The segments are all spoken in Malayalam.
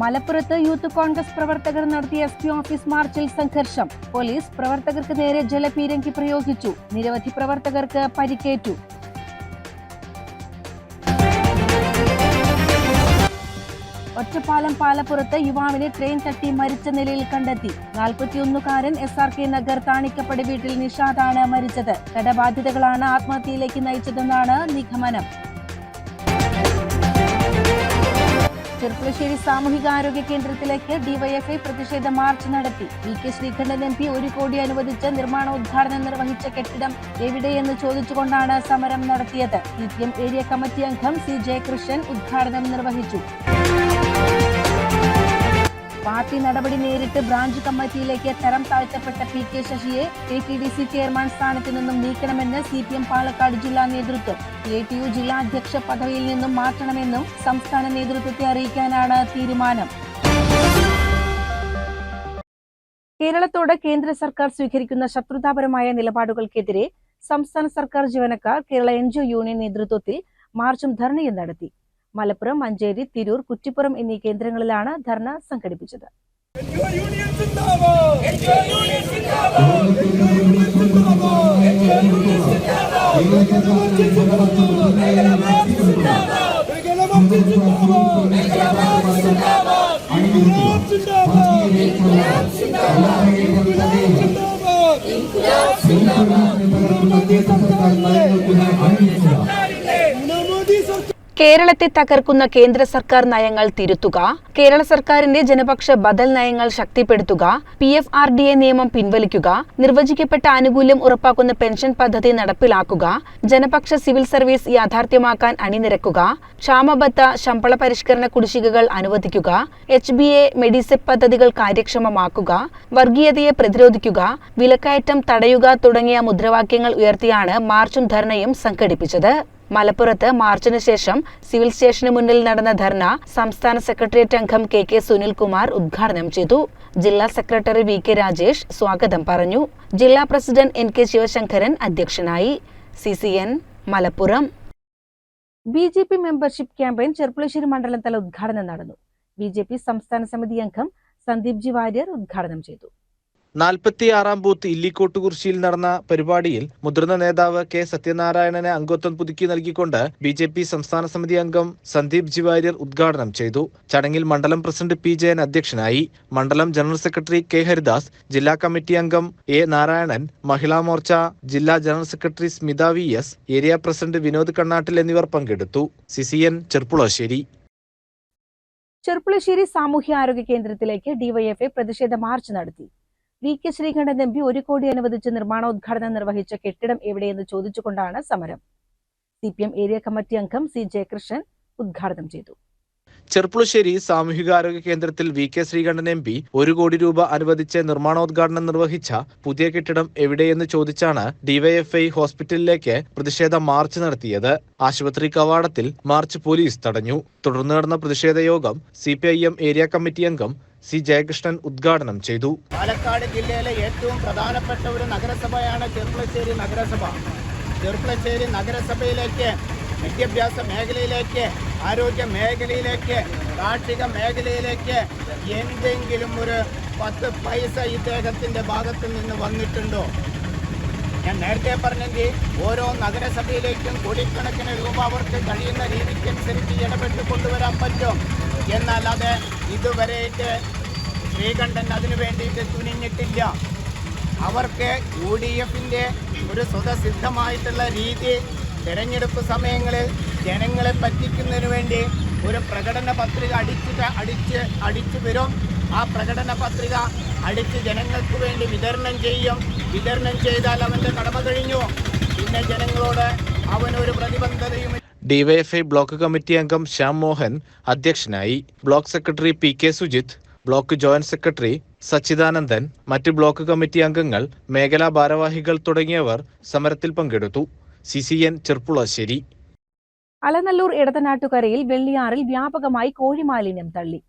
മലപ്പുറത്ത് യൂത്ത് കോൺഗ്രസ് പ്രവർത്തകർ നടത്തിയ എസ് പി ഓഫീസ് മാർച്ചിൽ സംഘർഷം. പോലീസ് പ്രവർത്തകർക്ക് നേരെ ജലപീരങ്കി പ്രയോഗിച്ചു. നിരവധി പ്രവർത്തകർക്ക് പരിക്കേറ്റു. ഒറ്റപ്പാലം പാലപ്പുറത്ത് യുവാവിനെ ട്രെയിൻ തട്ടി മരിച്ച നിലയിൽ കണ്ടെത്തി. നാൽപ്പത്തിയൊന്നുകാരൻ S R K Nagar Thanikkappadi വീട്ടിൽ നിഷാദാണ് മരിച്ചത്. കടബാധ്യതകളാണ് ആത്മഹത്യയിലേക്ക് നയിച്ചതെന്നാണ് നിഗമനം. ചെർപ്പുളശ്ശേരി സാമൂഹികാരോഗ്യ കേന്ദ്രത്തിലേക്ക് ഡിവൈഎഫ്ഐ പ്രതിഷേധ മാർച്ച് നടത്തി. V K Sreekandan M P ഒരു കോടി അനുവദിച്ച് നിർമ്മാണോദ്ഘാടനം നിർവഹിച്ച കെട്ടിടം എവിടെയെന്ന് ചോദിച്ചുകൊണ്ടാണ് സമരം നടത്തിയത്. സി ഏരിയ കമ്മിറ്റി അംഗം സി ജയകൃഷ്ണൻ ഉദ്ഘാടനം നിർവഹിച്ചു. പാർട്ടി നടപടി നേരിട്ട് ബ്രാഞ്ച് കമ്മിറ്റിയിലേക്ക് തരം താഴ്ത്തപ്പെട്ട പി കെ ശശിയെ K T D C chairman സ്ഥാനത്ത് നിന്നും നീക്കണമെന്ന് സി പി എം പാലക്കാട് ജില്ലാ നേതൃത്വം. എ ടി യു ജില്ലാ അധ്യക്ഷ പദവിയിൽ നിന്നും മാറ്റണമെന്നും സംസ്ഥാന നേതൃത്വത്തെ അറിയിക്കാനാണ് തീരുമാനം. കേരളത്തോട് കേന്ദ്ര സർക്കാർ സ്വീകരിക്കുന്ന ശത്രുതാപരമായ നിലപാടുകൾക്കെതിരെ സംസ്ഥാന സർക്കാർ ജീവനക്കാർ കേരള എൻ യൂണിയൻ നേതൃത്വത്തിൽ മാർച്ചും ധർണയും നടത്തി. മലപ്പുറം മഞ്ചേരി തിരൂർ കുറ്റിപ്പുറം എന്നീ കേന്ദ്രങ്ങളിലാണ് ധർണ സംഘടിപ്പിച്ചത്. കേരളത്തെ തകർക്കുന്ന കേന്ദ്ര സർക്കാർ നയങ്ങൾ തിരുത്തുക കേരള സർക്കാരിന്റെ ജനപക്ഷ ബദൽ നയങ്ങൾ ശക്തിപ്പെടുത്തുക P F R D A നിയമം പിൻവലിക്കുക നിർവചിക്കപ്പെട്ട ആനുകൂല്യം ഉറപ്പാക്കുന്ന പെൻഷൻ പദ്ധതി നടപ്പിലാക്കുക ജനപക്ഷ സിവിൽ സർവീസ് യാഥാർത്ഥ്യമാക്കാൻ അണിനിരക്കുക ക്ഷാമബത്ത ശമ്പള പരിഷ്കരണ കുടിശ്ശികകൾ അനുവദിക്കുക എച്ച് ബി എ മെഡിസെപ് പദ്ധതികൾ കാര്യക്ഷമമാക്കുക വർഗീയതയെ പ്രതിരോധിക്കുക വിലക്കയറ്റം തടയുക തുടങ്ങിയ മുദ്രാവാക്യങ്ങൾ ഉയർത്തിയാണ് മാർച്ചും ധർണയും സംഘടിപ്പിച്ചത്. മലപ്പുറത്ത് മാർച്ചിന് ശേഷം സിവിൽ സ്റ്റേഷന് മുന്നിൽ നടന്ന ധർണ സംസ്ഥാന സെക്രട്ടേറിയറ്റ് അംഗം കെ കെ സുനിൽകുമാർ ഉദ്ഘാടനം ചെയ്തു. ജില്ലാ സെക്രട്ടറി വി കെ രാജേഷ് സ്വാഗതം പറഞ്ഞു. ജില്ലാ പ്രസിഡന്റ് എൻ കെ ശിവശങ്കരൻ അധ്യക്ഷനായി. C C N Malappuram. B J P membership campaign Cherpulassery മണ്ഡലം തല ഉദ്ഘാടനം നടന്നു. ബി ജെ പി സംസ്ഥാന സമിതി അംഗം സന്ദീപ് ജി വാര്യർ ഉദ്ഘാടനം ചെയ്തു. നാൽപ്പത്തിയാറാം ബൂത്ത് ഇല്ലിക്കോട്ടുകുറിശിയിൽ നടന്ന പരിപാടിയിൽ മുതിർന്ന നേതാവ് കെ സത്യനാരായണനെ അംഗത്വം പുതുക്കി നൽകിക്കൊണ്ട് ബി ജെ പി സംസ്ഥാന സമിതി അംഗം സന്ദീപ് ജിവാര്യർ ഉദ്ഘാടനം ചെയ്തു. ചടങ്ങിൽ മണ്ഡലം പ്രസിഡന്റ് പി ജയൻ അധ്യക്ഷനായി മണ്ഡലം ജനറൽ സെക്രട്ടറി കെ ഹരിദാസ് ജില്ലാ കമ്മിറ്റി അംഗം എ നാരായണൻ മഹിളാ മോർച്ച ജില്ലാ general secretary Smitha V S area president Vinod Kannattil എന്നിവർ പങ്കെടുത്തു. സിസിയൻ ചെർപ്പുളശ്ശേരി. ചെർപ്പുളശ്ശേരി സാമൂഹ്യ ആരോഗ്യ കേന്ദ്രത്തിലേക്ക് ഡിവൈഎഫ്ഐ പ്രതിഷേധ മാർച്ച് നടത്തി. V K Sreekandan M P ഒരു കോടി അനുവദിച്ച് നിർമ്മാണോദ്ഘാടനം നിർവഹിച്ച കെട്ടിടം എവിടെയെന്ന് ചോദിച്ചുകൊണ്ടാണ് സമരം. C P M area committee അംഗം സി ജയകൃഷ്ണൻ ഉദ്ഘാടനം ചെയ്തു. ചെർപ്പുളശ്ശേരി സാമൂഹികാരോഗ്യ കേന്ദ്രത്തിൽ V K Sreekandan M P ഒരു കോടി രൂപ അനുവദിച്ച് നിർമ്മാണോദ്ഘാടനം നിർവഹിച്ച പുതിയ കെട്ടിടം എവിടെയെന്ന് ചോദിച്ചാണ് ഡിവൈഎഫ്ഐ ഹോസ്പിറ്റലിലേക്ക് പ്രതിഷേധ മാർച്ച് നടത്തിയത്. ആശുപത്രി കവാടത്തിൽ മാർച്ച് പോലീസ് തടഞ്ഞു. തുടർന്ന് നടന്ന പ്രതിഷേധ യോഗം സി ഏരിയ കമ്മിറ്റി അംഗം സി ജയകൃഷ്ണൻ ഉദ്ഘാടനം ചെയ്തു. പാലക്കാട് ജില്ലയിലെ ഏറ്റവും പ്രധാനപ്പെട്ട ഒരു നഗരസഭയാണ് ചെറുപ്പശ്ശേരി നഗരസഭ. ചെറുപ്പശ്ശേരി നഗരസഭയിലേക്ക് വിദ്യാഭ്യാസ മേഖലയിലേക്ക് ആരോഗ്യ മേഖലയിലേക്ക് കാർഷിക മേഖലയിലേക്ക് എന്തെങ്കിലും ഒരു പത്ത് പൈസ ഇദ്ദേഹത്തിന്റെ ഭാഗത്ത് നിന്ന് വന്നിട്ടുണ്ടോ? ഞാൻ നേരത്തെ പറഞ്ഞെങ്കിൽ ഓരോ നഗരസഭയിലേക്കും കോടിക്കണക്കിന് രൂപ അവർക്ക് കഴിയുന്ന രീതിക്കനുസരിച്ച് ഇടപെട്ട് കൊണ്ടുവരാൻ പറ്റും. എന്നാൽ അത് ഇതുവരെയായിട്ട് ശ്രീകണ്ഠൻ അതിനു വേണ്ടിയിട്ട് തുനിഞ്ഞിട്ടില്ല. അവർക്ക് യു ഡി എഫിന്റെ ഒരു സ്വതസിദ്ധമായിട്ടുള്ള രീതി തിരഞ്ഞെടുപ്പ് സമയങ്ങളിൽ ജനങ്ങളെ പറ്റിക്കുന്നതിന് വേണ്ടി ഒരു പ്രകടന പത്രിക അടിച്ചിട്ട് അടിച്ച് അടിച്ചു വരും. ആ പ്രകടന പത്രിക അടിച്ച് ജനങ്ങൾക്ക് വേണ്ടി വിതരണം ചെയ്യും. വിതരണം ചെയ്താൽ അവന്റെ കടമ കഴിഞ്ഞു. പിന്നെ ജനങ്ങളോട് അവനൊരു പ്രതിബദ്ധതയും ഡിവൈഎഫ്ഐ ബ്ലോക്ക് കമ്മിറ്റി അംഗം ശ്യാം മോഹൻ അധ്യക്ഷനായി block secretary P K Sujith block joint secretary Sachidanandan മറ്റ് ബ്ലോക്ക് കമ്മിറ്റി അംഗങ്ങൾ മേഖലാ ഭാരവാഹികൾ തുടങ്ങിയവർ സമരത്തിൽ പങ്കെടുത്തു. C C N Cherpulassery. Alanallur ഇടതനാട്ടുകരയിൽ വെള്ളിയാറിൽ വ്യാപകമായി കോഴിമാലിന്യം തള്ളി.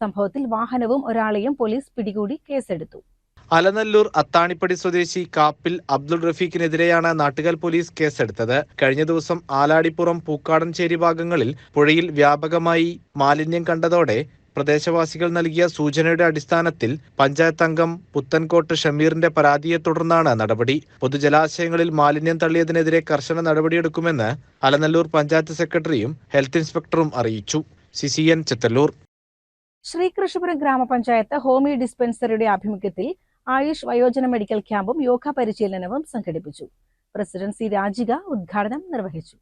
സംഭവത്തിൽ വാഹനവും ഒരാളെയും പോലീസ് പിടികൂടി കേസെടുത്തു. അലനല്ലൂർ അത്താണിപ്പടി സ്വദേശി കാപ്പിൽ അബ്ദുൾ റഫീഖിനെതിരെയാണ് നാട്ടുകൽ പോലീസ് കേസെടുത്തത്. കഴിഞ്ഞ ദിവസം ആലാടിപ്പുറം പൂക്കാടൻചേരി ഭാഗങ്ങളിൽ പുഴയിൽ വ്യാപകമായി മാലിന്യം കണ്ടതോടെ പ്രദേശവാസികൾ നൽകിയ സൂചനയുടെ അടിസ്ഥാനത്തിൽ പഞ്ചായത്ത് അംഗം പുത്തൻകോട്ട് ഷമീറിന്റെ പരാതിയെ തുടർന്നാണ് നടപടി. പൊതുജലാശയങ്ങളിൽ മാലിന്യം തള്ളിയതിനെതിരെ കർശന നടപടിയെടുക്കുമെന്ന് അലനല്ലൂർ പഞ്ചായത്ത് സെക്രട്ടറിയും ഹെൽത്ത് ഇൻസ്പെക്ടറും അറിയിച്ചു. C C N Chethallur. Sreekrishnapuram ഗ്രാമപഞ്ചായത്ത് ഹോമി ഡിസ്പെൻസറിയുടെ ആഭിമുഖ്യത്തിൽ ആയുഷ് വയോജന മെഡിക്കൽ ക്യാമ്പും യോഗ പരിശീലനവും സംഘടിപ്പിച്ചു. പ്രസിഡന്റ് സി രാജിക ഉദ്ഘാടനം നിർവഹിച്ചു.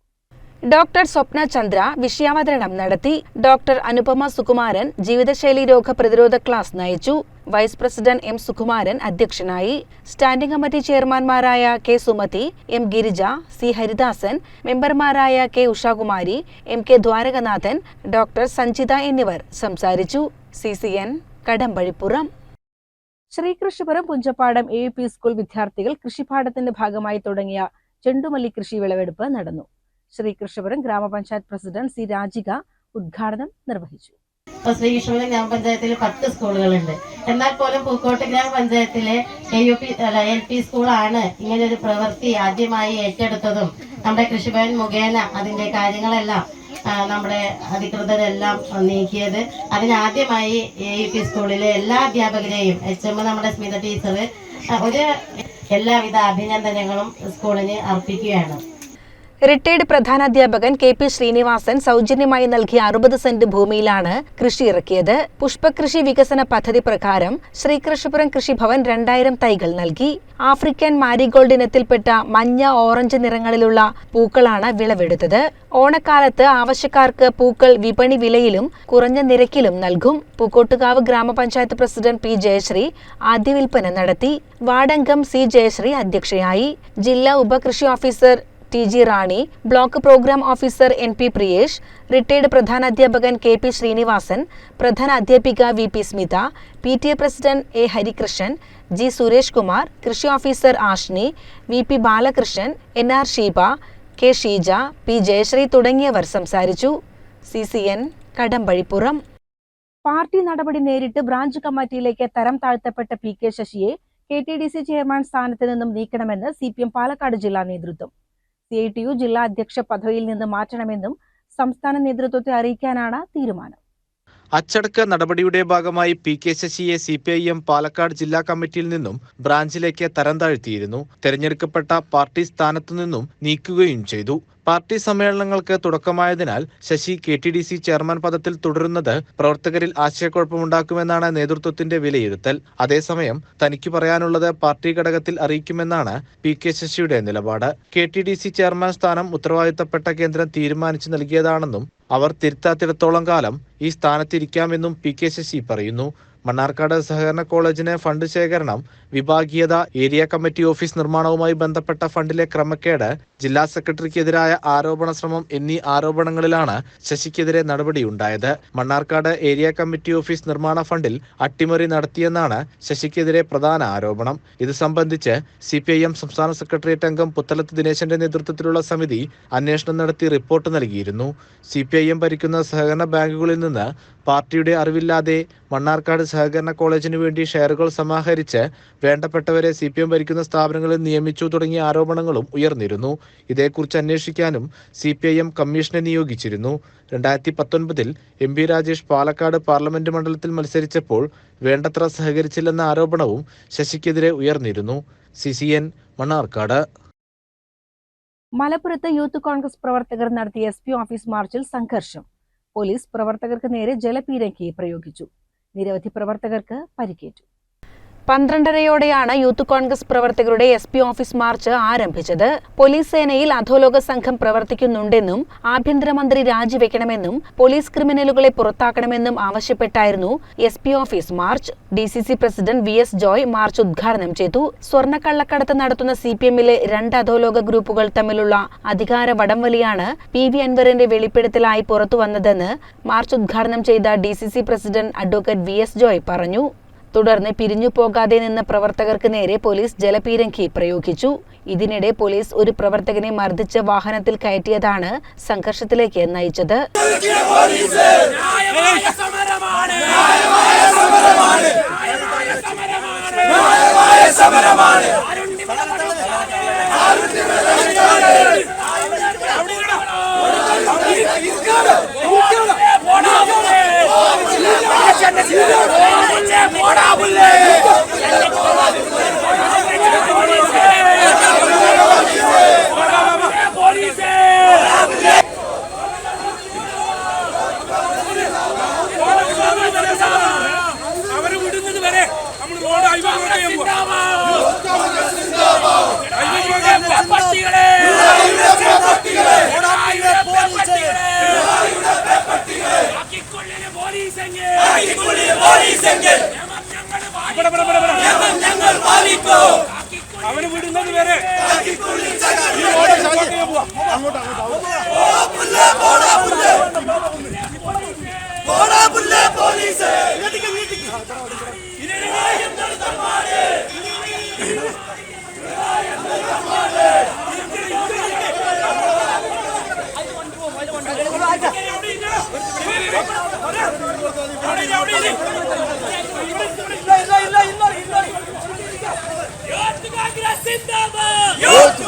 ഡോക്ടർ സ്വപ്ന ചന്ദ്ര വിഷയാവതരണം നടത്തി. ഡോക്ടർ അനുപമ സുകുമാരൻ ജീവിതശൈലി രോഗ പ്രതിരോധ ക്ലാസ് നയിച്ചു. വൈസ് പ്രസിഡന്റ് എം സുകുമാരൻ അധ്യക്ഷനായി. Standing committee ചെയർമാൻമാരായ K Sumathi M Girija C Haridasan മെമ്പർമാരായ K Ushakumari M K Dwarakanathan doctor Sanjitha എന്നിവർ സംസാരിച്ചു. C C N Kadambazhipuram. Sreekrishnapuram Punchappadam A P school വിദ്യാർത്ഥികൾ കൃഷിപാഠത്തിന്റെ ഭാഗമായി തുടങ്ങിയ ചെണ്ടുമല്ലി കൃഷി വിളവെടുപ്പ് നടന്നു. ശ്രീകൃഷ്ണപുരം ഗ്രാമപഞ്ചായത്ത് പ്രസിഡന്റ് സി രാജിക ഉദ്ഘാടനം നിർവഹിച്ചു. ഇപ്പൊ ശ്രീകൃഷ്ണപുരം ഗ്രാമപഞ്ചായത്തിൽ പത്ത് സ്കൂളുകളുണ്ട്. എന്നാൽ പോലും പൂക്കോട്ട് ഗ്രാമപഞ്ചായത്തിലെ A U P L P സ്കൂളാണ് ഇങ്ങനെ ഒരു പ്രവൃത്തി ആദ്യമായി ഏറ്റെടുത്തതും നമ്മുടെ കൃഷിഭവൻ മുഖേന അതിന്റെ കാര്യങ്ങളെല്ലാം നമ്മുടെ അധികൃതരെല്ലാം നീക്കിയത്. അതിനാദ്യമായി എ യു പി സ്കൂളിലെ എല്ലാ അധ്യാപകരെയും എച്ച് എം നമ്മുടെ സ്മിത ടീച്ചർ ഒരു എല്ലാവിധ അഭിനന്ദനങ്ങളും സ്കൂളിന് അർപ്പിക്കുകയാണ്. റിട്ടയർഡ് പ്രധാനാധ്യാപകൻ കെ പി ശ്രീനിവാസൻ സൗജന്യമായി നൽകിയ അറുപത് സെന്റ് ഭൂമിയിലാണ് കൃഷി ഇറക്കിയത്. പുഷ്പകൃഷി വികസന പദ്ധതി പ്രകാരം ശ്രീകൃഷ്ണപുരം കൃഷിഭവൻ രണ്ടായിരം തൈകൾ നൽകി. ആഫ്രിക്കൻ മാരിഗോൾഡ് ഇനത്തിൽപ്പെട്ട മഞ്ഞ ഓറഞ്ച് നിറങ്ങളിലുള്ള പൂക്കളാണ് വിളവെടുത്തത്. ഓണക്കാലത്ത് ആവശ്യക്കാർക്ക് പൂക്കൾ വിപണി വിലയിലും കുറഞ്ഞ നിരക്കിലും നൽകും. പൂക്കോട്ടുകാവ് ഗ്രാമപഞ്ചായത്ത് പ്രസിഡന്റ് പി ജയശ്രീ ആദ്യ വിൽപ്പന നടത്തി. വാർഡംഗം സി ജയശ്രീ അധ്യക്ഷയായി. ജില്ലാ ഉപകൃഷി officer T G Rani block programme officer N P Priyesh retired പ്രധാനാധ്യാപകൻ K P Sreenivasan പ്രധാന അധ്യാപിക V P Smitha P T A president A Harikrishnan G Suresh Kumar കൃഷി officer Ashni V P Balakrishnan N R Sheeba K Sheeja P Jayasree തുടങ്ങിയവർ സംസാരിച്ചു. C C N Kadambazhipuram. Party നടപടി നേരിട്ട് ബ്രാഞ്ച് കമ്മിറ്റിയിലേക്ക് തരം താഴ്ത്തപ്പെട്ട പി കെ ശശിയെ K T D C chairman സ്ഥാനത്ത് നിന്നും നീക്കണമെന്ന് സി പി എം പാലക്കാട് ജില്ലാ നേതൃത്വം. സി ഐ ടി യു ജില്ലാ അധ്യക്ഷ പദവിയിൽ നിന്ന് മാറ്റണമെന്നും സംസ്ഥാന നേതൃത്വത്തെ അറിയിക്കാനാണ് തീരുമാനം. അച്ചടക്ക നടപടിയുടെ ഭാഗമായി പി കെ ശശിയെ C P I M Palakkad ജില്ലാ കമ്മിറ്റിയിൽ നിന്നും ബ്രാഞ്ചിലേക്ക് തരം താഴ്ത്തിയിരുന്നു. തെരഞ്ഞെടുക്കപ്പെട്ട പാർട്ടി സ്ഥാനത്തു നിന്നും നീക്കുകയും ചെയ്തു. പാർട്ടി സമ്മേളനങ്ങൾക്ക് തുടക്കമായതിനാൽ Sasi K T D C chairman പദത്തിൽ തുടരുന്നത് പ്രവർത്തകരിൽ ആശയക്കുഴപ്പമുണ്ടാക്കുമെന്നാണ് നേതൃത്വത്തിന്റെ വിലയിരുത്തൽ. അതേസമയം തനിക്ക് പറയാനുള്ളത് പാർട്ടി ഘടകത്തിൽ അറിയിക്കുമെന്നാണ് പി കെ ശശിയുടെ നിലപാട്. K T D C chairman സ്ഥാനം ഉത്തരവാദിത്തപ്പെട്ട കേന്ദ്രം തീരുമാനിച്ചു നൽകിയതാണെന്നും അവർ തിരുത്താത്തിടത്തോളം കാലം ഈ സ്ഥാനത്തിരിക്കാമെന്നും പി കെ ശശി പറയുന്നു. മണ്ണാർക്കാട് സഹകരണ കോളേജിന് ഫണ്ട് ശേഖരണം വിഭാഗീയത ഏരിയ കമ്മിറ്റി ഓഫീസ് നിർമ്മാണവുമായി ബന്ധപ്പെട്ട ഫണ്ടിലെ ക്രമക്കേട് ജില്ലാ സെക്രട്ടറിക്കെതിരായ ആരോപണ ശ്രമം എന്നീ ആരോപണങ്ങളിലാണ് ശശിക്കെതിരെ നടപടിയുണ്ടായത്. മണ്ണാർക്കാട് ഏരിയ കമ്മിറ്റി ഓഫീസ് നിർമ്മാണ ഫണ്ടിൽ അട്ടിമറി നടത്തിയെന്നാണ് ശശിക്കെതിരെ പ്രധാന ആരോപണം. ഇത് സംബന്ധിച്ച് സി സംസ്ഥാന സെക്രട്ടേറിയറ്റ് അംഗം പുത്തലത്ത് ദിനേശന്റെ നേതൃത്വത്തിലുള്ള സമിതി അന്വേഷണം നടത്തി റിപ്പോർട്ട് നൽകിയിരുന്നു. സി ഭരിക്കുന്ന സഹകരണ ബാങ്കുകളിൽ നിന്ന് പാർട്ടിയുടെ അറിവില്ലാതെ മണ്ണാർക്കാട് സഹകരണ കോളേജിന് വേണ്ടി ഷെയറുകൾ സമാഹരിച്ച് വേണ്ടപ്പെട്ടവരെ സി പി എം ഭരിക്കുന്ന സ്ഥാപനങ്ങളിൽ നിയമിച്ചു തുടങ്ങിയ ആരോപണങ്ങളും ഉയർന്നിരുന്നു. ഇതേക്കുറിച്ച് അന്വേഷിക്കാനും സി പി ഐ എം കമ്മീഷനെ നിയോഗിച്ചിരുന്നു. രണ്ടായിരത്തി പത്തൊൻപതിൽ M P Rajesh Palakkad parliament മണ്ഡലത്തിൽ മത്സരിച്ചപ്പോൾ വേണ്ടത്ര സഹകരിച്ചില്ലെന്ന ആരോപണവും ശശിക്കെതിരെ ഉയർന്നിരുന്നു. C C N Mannarkkad. മലപ്പുറത്ത് യൂത്ത് കോൺഗ്രസ് പ്രവർത്തകർ നടത്തിയ എസ് പി ഓഫീസ് മാർച്ചിൽ സംഘർഷം. പോലീസ് പ്രവർത്തകർക്ക് നേരെ ജലപീരങ്കി പ്രയോഗിച്ചു. നിരവധി പ്രവർത്തകർക്ക് പരിക്കേറ്റു പന്ത്രണ്ടരയോടെയാണ് യൂത്ത് കോൺഗ്രസ് പ്രവർത്തകരുടെ എസ് പി ഓഫീസ് മാർച്ച് ആരംഭിച്ചത്. പോലീസ് സേനയിൽ അധോലോക സംഘം പ്രവർത്തിക്കുന്നുണ്ടെന്നും ആഭ്യന്തരമന്ത്രി രാജിവെക്കണമെന്നും പോലീസ് ക്രിമിനലുകളെ പുറത്താക്കണമെന്നും ആവശ്യപ്പെട്ടായിരുന്നു S P office march. D C C president V S Joy march ഉദ്ഘാടനം ചെയ്തു. സ്വർണക്കള്ളക്കടത്ത് നടത്തുന്ന സി പി എമ്മിലെ രണ്ട് അധോലോക ഗ്രൂപ്പുകൾ തമ്മിലുള്ള അധികാര വടംവലിയാണ് പി വി അൻവറിന്റെ വെളിപ്പെടുത്തലായി പുറത്തുവന്നതെന്ന് മാർച്ച് ഉദ്ഘാടനം ചെയ്ത D C C president advocate V S Joy പറഞ്ഞു. തുടർന്ന് പിരിഞ്ഞു പോകാതെ നിന്ന പ്രവർത്തകർക്ക് നേരെ പോലീസ് ജലപീരങ്കി പ്രയോഗിച്ചു. ഇതിനിടെ പോലീസ് ഒരു പ്രവർത്തകനെ മർദ്ദിച്ച വാഹനത്തിൽ കയറ്റിയതാണ് സംഘർഷത്തിലേക്ക് നയിച്ചത്. അങ്ങോട്ടേ പോവാം യൂത്ത് കോൺഗ്രസ് സിന്ദാബാദ്. യൂത്ത്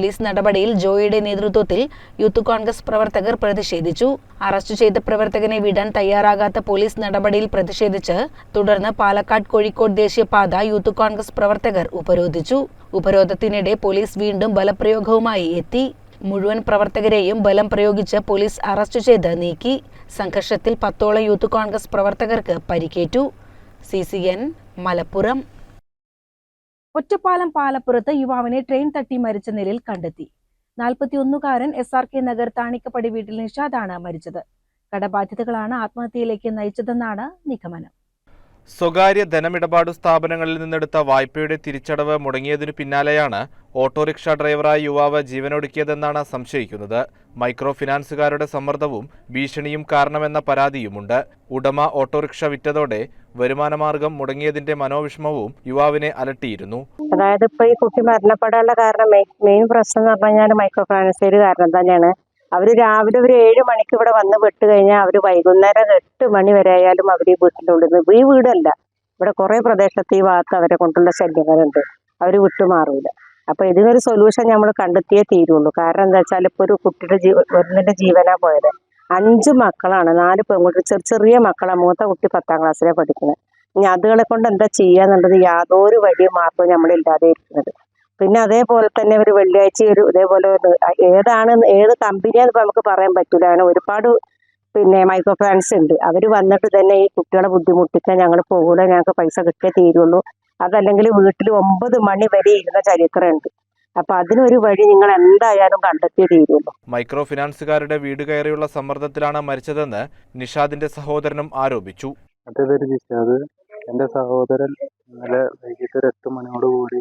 പോലീസ് നടപടിയിൽ ജോയിയുടെ നേതൃത്വത്തിൽ യൂത്ത് കോൺഗ്രസ് പ്രവർത്തകർ പ്രതിഷേധിച്ചു. അറസ്റ്റ് ചെയ്ത പ്രവർത്തകനെ വിടാൻ തയ്യാറാകാത്ത പോലീസ് നടപടിയിൽ പ്രതിഷേധിച്ച് തുടർന്ന് പാലക്കാട് കോഴിക്കോട് ദേശീയപാത യൂത്ത് കോൺഗ്രസ് പ്രവർത്തകർ ഉപരോധിച്ചു. ഉപരോധത്തിനിടെ പോലീസ് വീണ്ടും ബലപ്രയോഗവുമായി എത്തി. മുഴുവൻ പ്രവർത്തകരെയും ബലം പ്രയോഗിച്ച് പോലീസ് അറസ്റ്റ് ചെയ്ത് നീക്കി. സംഘർഷത്തിൽ പത്തോളം യൂത്ത് കോൺഗ്രസ് പ്രവർത്തകർക്ക് പരിക്കേറ്റു. C C N Malappuram. Ottapalam പാലപ്പുറത്ത് യുവാവിനെ ട്രെയിൻ തട്ടി മരിച്ച നിലയിൽ കണ്ടെത്തി. നാൽപ്പത്തിയൊന്നുകാരൻ S R K Nagar Thanikkappadi വീട്ടിൽ നിഷാദാണ് മരിച്ചത്. കടബാധ്യതകളാണ് ആത്മഹത്യയിലേക്ക് നയിച്ചതെന്നാണ് നിഗമനം. സ്വകാര്യ ധനമിടപാട് സ്ഥാപനങ്ങളിൽ നിന്നെടുത്ത വായ്പയുടെ തിരിച്ചടവ് മുടങ്ങിയതിനു പിന്നാലെയാണ് ഓട്ടോറിക്ഷ ഡ്രൈവറായ യുവാവ് ജീവനൊടുക്കിയതെന്നാണ് സംശയിക്കുന്നത്. മൈക്രോ ഫിനാൻസുകാരുടെ സമ്മർദ്ദവും ഭീഷണിയും കാരണമെന്ന പരാതിയുമുണ്ട്. ഉടമ ഓട്ടോറിക്ഷ വിറ്റതോടെ വരുമാനമാർഗം മുടങ്ങിയതിന്റെ മനോവിഷമവും യുവാവിനെ അലട്ടിയിരുന്നു. അതായത് ഇപ്പൊ ഈ കുട്ടി മരണപ്പെടാനുള്ള കാരണം മെയിൻ പ്രശ്നം എന്ന് പറഞ്ഞു കഴിഞ്ഞാൽ മൈക്രോ ഫിനാൻസിയർ കാരണം തന്നെയാണ്. അവർ രാവിലെ ഒരു ഏഴ് മണിക്ക് ഇവിടെ വന്ന് വിട്ട് കഴിഞ്ഞാൽ അവർ വൈകുന്നേരം എട്ട് മണി വരെ ആയാലും അവർ ഈ വീട്ടിന്റെ ഈ വീടല്ല. ഇവിടെ കുറെ പ്രദേശത്ത് ഈ ഭാഗത്ത് അവരെ കൊണ്ടുള്ള ശല്യങ്ങളുണ്ട്. അവർ വിട്ടുമാറില്ല അപ്പൊ ഇതിനൊരു സൊല്യൂഷൻ നമ്മൾ കണ്ടെത്തിയേ തീരുള്ളൂ. കാരണം എന്താ വെച്ചാൽ ഇപ്പൊ ഒരു കുട്ടിയുടെ ജീവ ഒന്നിന്റെ ജീവനാ പോയത്. അഞ്ച് മക്കളാണ്. നാല് പെൺകുട്ടി ചെറിയ ചെറിയ മക്കളാണ് മൂത്ത കുട്ടി പത്താം ക്ലാസ്സിലെ പഠിക്കുന്നത് ഇനി അതുകളെ കൊണ്ട് എന്താ ചെയ്യാന്നുള്ളത് യാതൊരു വലിയ മാർഗവും നമ്മളില്ലാതെ ഇരിക്കുന്നത് പിന്നെ അതേപോലെ തന്നെ ഒരു വെള്ളിയാഴ്ച ഒരു ഇതേപോലെ ഏതാണ് ഏത് കമ്പനിയാന്ന് നമുക്ക് പറയാൻ പറ്റൂല. അങ്ങനെ ഒരുപാട് പിന്നെ മൈക്രോ ഫിനാൻസ് ഉണ്ട്. അവർ വന്നിട്ട് തന്നെ ഈ കുട്ടികളെ ബുദ്ധിമുട്ടിക്കാൻ ഞങ്ങൾ പോകൂല. ഞങ്ങൾക്ക് പൈസ കിട്ടിയേ തീരുള്ളൂ. അതല്ലെങ്കിൽ വീട്ടിൽ ഒമ്പത് മണി വരെ ഇരുന്ന ചരിത്രമുണ്ട്. അപ്പൊ അതിനൊരു വഴി നിങ്ങൾ എന്തായാലും കണ്ടെത്തിയേ തീരുള്ളൂ. മൈക്രോ ഫിനാൻസുകാരുടെ വീട് കയറിയുള്ള സമ്മർദ്ദത്തിലാണ് മരിച്ചതെന്ന് നിഷാദിന്റെ സഹോദരനും ആരോപിച്ചു. എന്റെ പേര് ജിഷാദ് എന്റെ സഹോദരൻ ഇന്നലെ വൈകിട്ട് ഒരു മണിയോട് കൂടി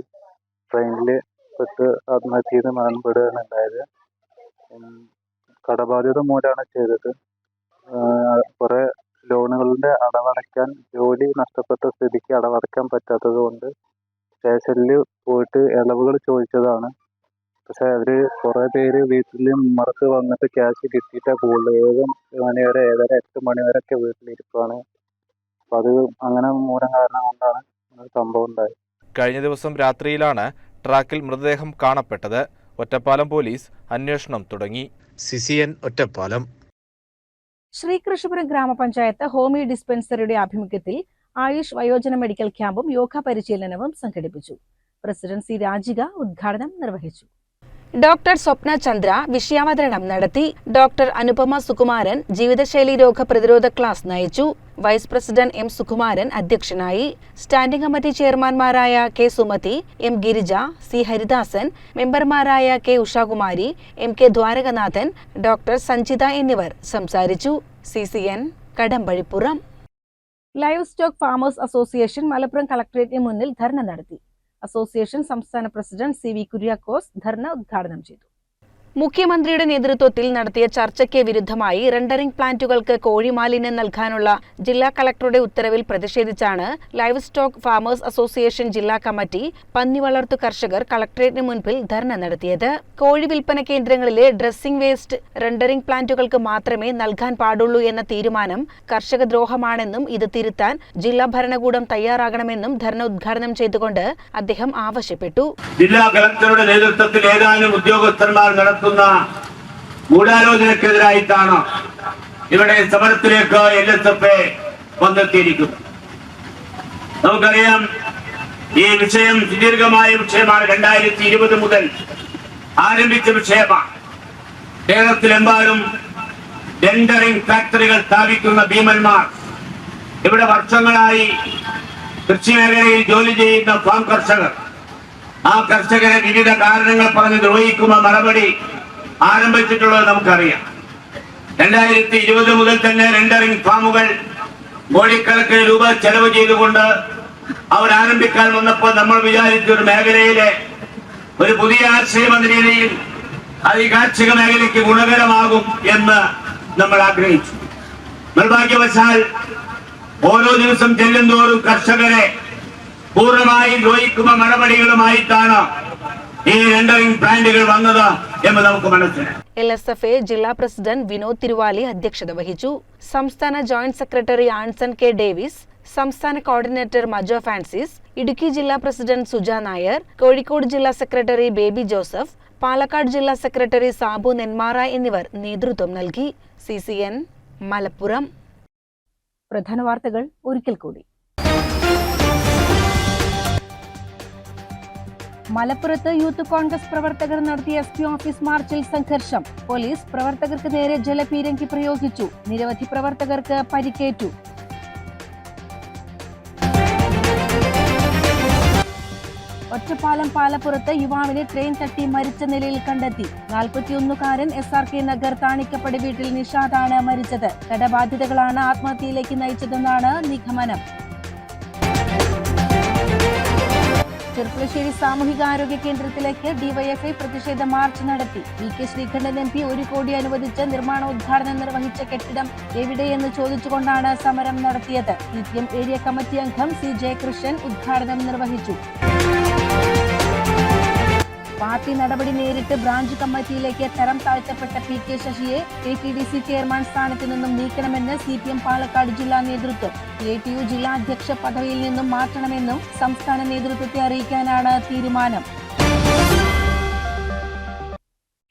ട്രെയിനിൽ പെട്ട് ആത്മഹത്യ ചെയ്ത് മരണപ്പെടുകയാണ് ഉണ്ടായത്. കടബാധ്യത മൂലമാണ് ചെയ്തത്. കുറെ കുറേ ലോണുകളുടെ അടവടയ്ക്കാൻ ജോലി നഷ്ടപ്പെട്ട സ്ഥിതിക്ക് അടവടയ്ക്കാൻ പറ്റാത്തത് കൊണ്ട് സ്റ്റേഷനിൽ പോയിട്ട് ഇളവുകൾ ചോദിച്ചതാണ്. പക്ഷെ അവർ കുറേ പേര് വീട്ടിൽ ഉമ്മർക്ക് വന്നിട്ട് ക്യാഷ് കിട്ടിയിട്ടാ പോകുള്ളൂ ഏഴ് മണി വരെ ഏഴര എട്ട് മണി വരെ ഒക്കെ വീട്ടിലിരിക്കുവാണ് അപ്പൊ അത് അങ്ങനെ മൂലം കാരണം കൊണ്ടാണ് ഇങ്ങനെ സംഭവം ഉണ്ടായത്. കഴിഞ്ഞ ദിവസം രാത്രിയിലാണ് ട്രാക്കിൽ മൃതദേഹം കാണപ്പെട്ടത്. ഒറ്റപ്പാലം പോലീസ് അന്വേഷണം തുടങ്ങി. C C Ottapalam. ശ്രീകൃഷ്ണപുരം ഗ്രാമപഞ്ചായത്ത് ഹോമിയോ ഡിസ്പെൻസറിയുടെ ആഭിമുഖ്യത്തിൽ ആയുഷ് വയോജന മെഡിക്കൽ ക്യാമ്പും യോഗ പരിശീലനവും സംഘടിപ്പിച്ചു. പ്രസിഡന്റ് സി രാജിക ഉദ്ഘാടനം നിർവഹിച്ചു. ഡോക്ടർ സ്വപ്ന ചന്ദ്ര വിഷയാവതരണം നടത്തി. ഡോക്ടർ അനുപമ സുകുമാരൻ ജീവിതശൈലി രോഗ പ്രതിരോധ ക്ലാസ് നയിച്ചു. വൈസ് പ്രസിഡന്റ് എം സുകുമാരൻ അധ്യക്ഷനായി. Standing committee ചെയർമാൻമാരായ K Sumathi M Girija C Haridasan മെമ്പർമാരായ K Ushakumari M K Dwarakanathan doctor Sanjitha എന്നിവർ സംസാരിച്ചു. C C N Kadambazhipuram. Livestock farmers association Malappuram കളക്ടറേറ്റിന് മുന്നിൽ ധർണ നടത്തി. അസോസിയേഷൻ സംസ്ഥാന president C V Kuriakose dharna ഉദ്ഘാടനം ചെയ്തു. മുഖ്യമന്ത്രിയുടെ നേതൃത്വത്തിൽ നടത്തിയ ചർച്ചയ്ക്ക് വിരുദ്ധമായി റെൻഡറിംഗ് പ്ലാന്റുകൾക്ക് കോഴിമാലിന്യം നൽകാനുള്ള ജില്ലാ കളക്ടറുടെ ഉത്തരവിൽ പ്രതിഷേധിച്ചാണ് ലൈവ് സ്റ്റോക്ക് ഫാമേഴ്സ് അസോസിയേഷൻ ജില്ലാ കമ്മിറ്റി പന്നി വളർത്തു കർഷകർ കളക്ടറേറ്റിന് മുൻപിൽ ധർണ നടത്തിയത്. കോഴി വിൽപ്പന കേന്ദ്രങ്ങളിലെ ഡ്രസ്സിംഗ് വേസ്റ്റ് റെൻഡറിംഗ് പ്ലാന്റുകൾക്ക് മാത്രമേ നൽകാൻ പാടുള്ളൂ എന്ന തീരുമാനം കർഷക ദ്രോഹമാണെന്നും ഇത് തിരുത്താൻ ജില്ലാ ഭരണകൂടം തയ്യാറാകണമെന്നും ധർണ ഉദ്ഘാടനം ചെയ്തുകൊണ്ട് അദ്ദേഹം ആവശ്യപ്പെട്ടു. ജില്ലാ കളക്ടറുടെ നേതൃത്വത്തിൽ ഏതാനും ഉദ്യോഗസ്ഥന്മാർ നടത്തുന്ന ഗൂഢാലോചനക്കെതിരായിട്ടാണ് ഇവിടെ സമരത്തിലേക്ക് എൽ എസ് എഫ് വന്നെത്തിയിരിക്കുന്നത്. നമുക്കറിയാം ഈ വിഷയം സുദീർഘമായ വിഷയമാണ്. രണ്ടായിരത്തി ഇരുപത് മുതൽ ആരംഭിച്ച വിഷയമാണ്. കേരളത്തിലെമ്പാടും ടെൻഡറിംഗ് ഫാക്ടറികൾ സ്ഥാപിക്കുന്ന ഭീമന്മാർ ഇവിടെ വർഷങ്ങളായി കൃഷി മേഖലയിൽ ജോലി ചെയ്യുന്ന ഫാം കർഷകർ. ആ കർഷകരെ വിവിധ കാരണങ്ങൾ പറഞ്ഞ് ദ്രോഹിക്കുന്ന നടപടി ആരംഭിച്ചിട്ടുള്ളത് നമുക്കറിയാം. രണ്ടായിരത്തി ഇരുപത് മുതൽ തന്നെ റെൻഡറിംഗ് ഫാമുകൾ കോടിക്കണക്കിന് രൂപ ചെലവ് ചെയ്തുകൊണ്ട് അവർ ആരംഭിക്കാൻ വന്നപ്പോൾ നമ്മൾ വിചാരിച്ച ഒരു മേഖലയിലെ ഒരു പുതിയ ആശയം എന്ന അത് ഈ കാർഷിക മേഖലയ്ക്ക് ഗുണകരമാകും എന്ന് നമ്മൾ ആഗ്രഹിച്ചു. നിർഭാഗ്യവശാൽ ഓരോ ദിവസം ചെല്ലുന്തോറും കർഷകരെ പൂർണമായി ദ്രോഹിക്കുന്ന നടപടികളുമായിട്ടാണ് ഈ രണ്ടറിംഗ് പ്ലാന്റുകൾ വന്നത്. എന്ന് നമുക്ക് മനസ്സിലാക്കാം എൽ എസ് എഫ് എ ജില്ലാ പ്രസിഡന്റ് വിനോദ് തിരുവാലി അധ്യക്ഷത വഹിച്ചു. സംസ്ഥാന joint secretary Anson K Davis സംസ്ഥാന കോർഡിനേറ്റർ മജോ ഫാൻസിസ് ഇടുക്കി ജില്ലാ പ്രസിഡന്റ് സുജ നായർ കോഴിക്കോട് ജില്ലാ സെക്രട്ടറി ബേബി ജോസഫ് പാലക്കാട് ജില്ലാ സെക്രട്ടറി സാബു നെന്മാറ എന്നിവർ നേതൃത്വം നൽകി. C C N Malappuram. പ്രധാന വാർത്തകൾ ഒരിക്കൽ കൂടി. മലപ്പുറത്ത് യൂത്ത് കോൺഗ്രസ് പ്രവർത്തകർ നടത്തിയ എസ് പി ഓഫീസ് മാർച്ചിൽ സംഘർഷം. പോലീസ് പ്രവർത്തകർക്ക് നേരെ ജലപീരങ്കി പ്രയോഗിച്ചു. നിരവധി പ്രവർത്തകർക്ക് പരിക്കേറ്റു. ഒറ്റപ്പാലം പാലപ്പുറത്ത് യുവാവിനെ ട്രെയിൻ തട്ടി മരിച്ച നിലയിൽ കണ്ടെത്തി. നാൽപ്പത്തിയൊന്നുകാരൻ S R K Nagar Thanikkappadi വീട്ടിൽ നിഷാദാണ് മരിച്ചത്. കടബാധ്യതകളാണ് ആത്മഹത്യയിലേക്ക് നയിച്ചതെന്നാണ് നിഗമനം. ചെർപ്പുളശ്ശേരി സാമൂഹികാരോഗ്യ കേന്ദ്രത്തിലേക്ക് ഡിവൈഎഫ്ഐ പ്രതിഷേധ മാർച്ച് നടത്തി. V K Sreekandan M P ഒരു കോടി അനുവദിച്ച് നിർമ്മാണോദ്ഘാടനം നിർവഹിച്ച കെട്ടിടം എവിടെയെന്ന് ചോദിച്ചുകൊണ്ടാണ് സമരം നടത്തിയത്. എം ഏരിയ കമ്മിറ്റി അംഗം സി ജയകൃഷ്ണൻ ഉദ്ഘാടനം നിർവഹിച്ചു. പാർട്ടി നടപടി നേരിട്ട് ബ്രാഞ്ച് കമ്മിറ്റിയിലേക്ക് തരം താഴ്ത്തപ്പെട്ട പി കെ ശശിയെ K T D C chairman സ്ഥാനത്ത് നിന്നും നീക്കണമെന്ന് സി പി എം പാലക്കാട് ജില്ലാ നേതൃത്വം. എ ടി യു ജില്ലാ അധ്യക്ഷ പദവിയിൽ നിന്നും മാറ്റണമെന്നും സംസ്ഥാന നേതൃത്വത്തെ അറിയിക്കാനാണ് തീരുമാനം.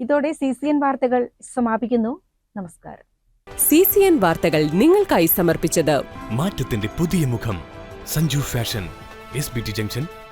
ഇതോടെ സി സി എൻ വാർത്തകൾ സമാപിക്കുന്നു. നമസ്കാരം. സി സി എൻ വാർത്തകൾ നിങ്ങൾക്കായി സമർപ്പിച്ചത് മാറ്റത്തിന്റെ പുതിയ മുഖം. Sanju fashion S B T junction